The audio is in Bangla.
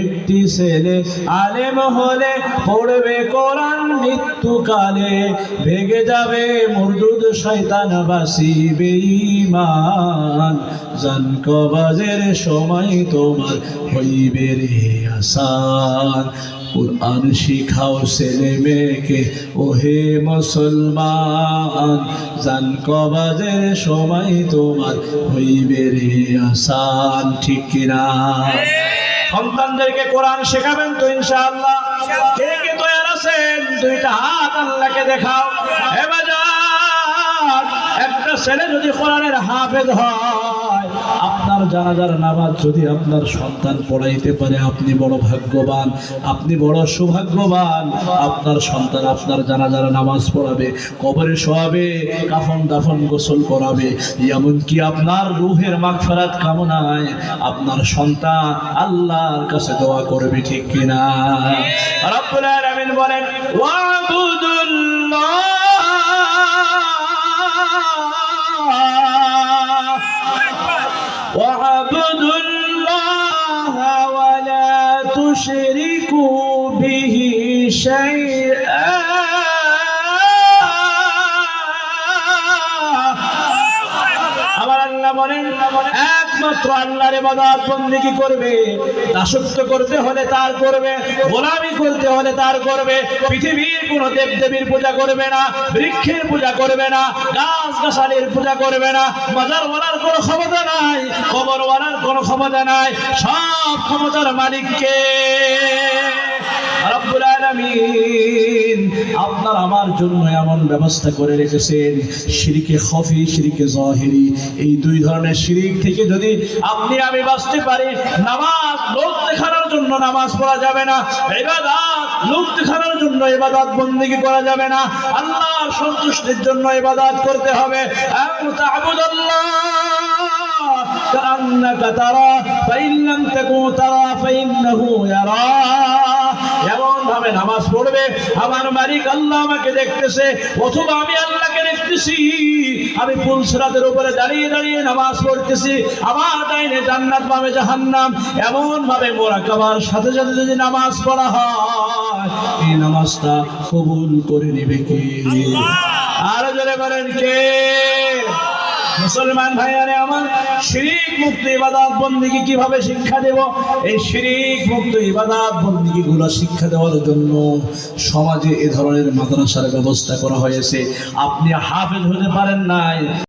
একটি ছেলে আলেম হলে পড়বে কোরআন মৃত্যুকালে। ভেগে যাবে মরদুদ শয়তান বাসি বেঈমান। জান কবাজের সময় তোমার হইবে রে আসান। কোরআন শিখাও ছেলে মেয়েকে, ওহে মুসলমান। জান কবাজের সময় তোমার হইবে রে আসান, ঠিক কিনা? সন্তানদেরকে কোরআন শেখাবেন তো ইনশাআল্লাহ। কে কে তৈরি আছেন? দুইটা হাত আল্লাহকে দেখাও। একটা ছেলে যদি কোরআনের হাফেজ হয় আপনার জানাজার নামাজ যদি আপনার সন্তান পড়াইতে পারে, আপনি বড় ভাগ্যবান, আপনি বড় সৌভাগ্যবান। আপনার সন্তান আপনার জানাজার নামাজ পড়াবে, কবরে শোয়াবে, কাফন দাফন গোসল করাবে, এমনকি আপনার রুহের মাগফিরাত কামনায় আপনার সন্তান আল্লাহর কাছে দোয়া করবে ঠিক কিনা? বলেন تشركوا به شيئا আমার আল্লাহ বলেন একমাত্র আল্লাহর ইবাদত কি করবে? দাসত্ব করতে হলে তার করবে, গোলামি করতে হলে তার করবে, পৃথিবীর কোন দেব দেবীর পূজা করবে না, বৃক্ষের পূজা করবে না গাছ গাছালির পূজা করবে না বাজার ওয়ালার কোনো ক্ষমতা নাই কবর ওয়ালার কোনো ক্ষমতা নাই, সব ক্ষমতার মালিককে। রব্বুল আলামিন আপনার আমার জন্য এমন ব্যবস্থা করে রেখেছেন শিরিকে খফি শিরিকে জাহিরি এই দুই ধরনের শিরিক থেকে যদি আপনি আমি বাঁচতে পারি নামাজ লোক দেখানোর জন্য নামাজ পড়া যাবে না ইবাদত লোক দেখানোর জন্য ইবাদত বন্দেগী করা যাবে না আল্লাহর সন্তুষ্টির জন্য ইবাদত করতে হবে আন তা'বুদাল্লাহ كأنك ترى فإن لم تكن ترى فإنه يراك এমন ভাবে নামাজ পড়বে আমার মালিক আল্লাহ আমাকে দেখতেছে অথবা আমি আল্লাহকে দেখতেছি আমি পুলসরাতের উপরে দাঁড়িয়ে দাঁড়িয়ে নামাজ পড়তেছি আমার ডাইনে জান্নাত বামে জাহান্নাম এমন ভাবে মোরাকাবার সাথে সাথে যদি নামাজ পড়া হয় এই নামাজটা কবুল করে নিবে কে? আরও জোরে বলেন কে? মুসলমান ভাইয়ারে আমার শিরিক মুক্ত ইবাদত বন্দিকে কীভাবে শিক্ষা দেব? এই শিরিক মুক্ত ইবাদতগুলো শিক্ষা দেওয়ার জন্য সমাজে এ ধরনের মাদ্রাসার ব্যবস্থা করা হয়েছে। আপনি হাফেজ হতে পারেন নাই।